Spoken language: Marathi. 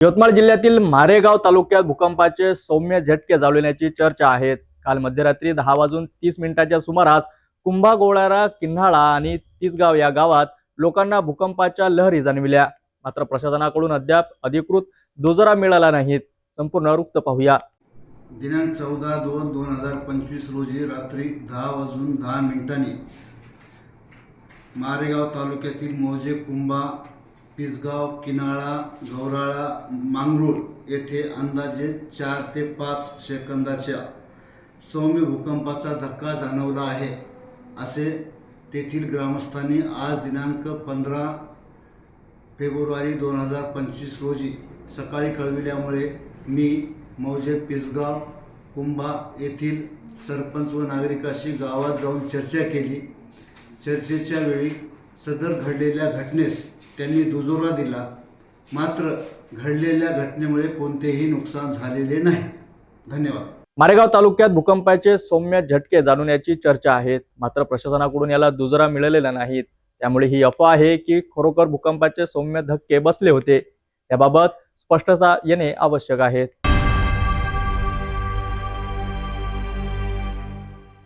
यवतमाळ जिल्ह्यातील मारेगाव तालुक्यात भूकंपाचे सौम्य झटके जाणवण्याची चर्चा आहेत काल मध्यरात्री दहा वाजून तीस मिनिटाच्या सुमारास कुंभागोळारा किन्हाळा आणि तिसगाव या गावात लोकांना भूकंपाच्या लहरी जाणविल्या. मात्र प्रशासनाकडून अद्याप अधिकृत दुजरा मिळाला नाहीत संपूर्ण वृत्त पाहूया. दिनांक चौदा दोन दोन हजार पंचवीस रोजी रात्री दहा वाजून दहा मिनिटांनी मारेगाव तालुक्यातील मोजे कुंभा पिसगाव किनाळा गौराळा मांगरूळ येथे अंदाजे चार ते पाच सेकंदाच्या सौम्य भूकंपाचा धक्का जाणवला आहे. असे तेथील ग्रामस्थांनी आज दिनांक पंधरा फेब्रुवारी दोन हजार पंचवीस रोजी सकाळी कळविल्यामुळे मी मौजे पिसगाव कुंभा येथील सरपंच व नागरिकाशी गावात जाऊन चर्चा केली. चर्चेच्या वेळी सदर घडलेल्या घटनेस त्यांनी दुजोरा दिला. मात्र घडलेल्या घटनेमुळे कोणतेही नुकसान झालेले नाही. धन्यवाद. मारेगाव तालुक्यात भूकंपाचे सौम्य झटके जाणवण्याची चर्चा आहेत मात्र प्रशासनाकडून याला दुजरा मिळालेला नाहीत त्यामुळे ही अफवा आहे की खरोखर भूकंपाचे सौम्य धक्के बसले होते. याबाबत स्पष्टता येणे आवश्यक आहे.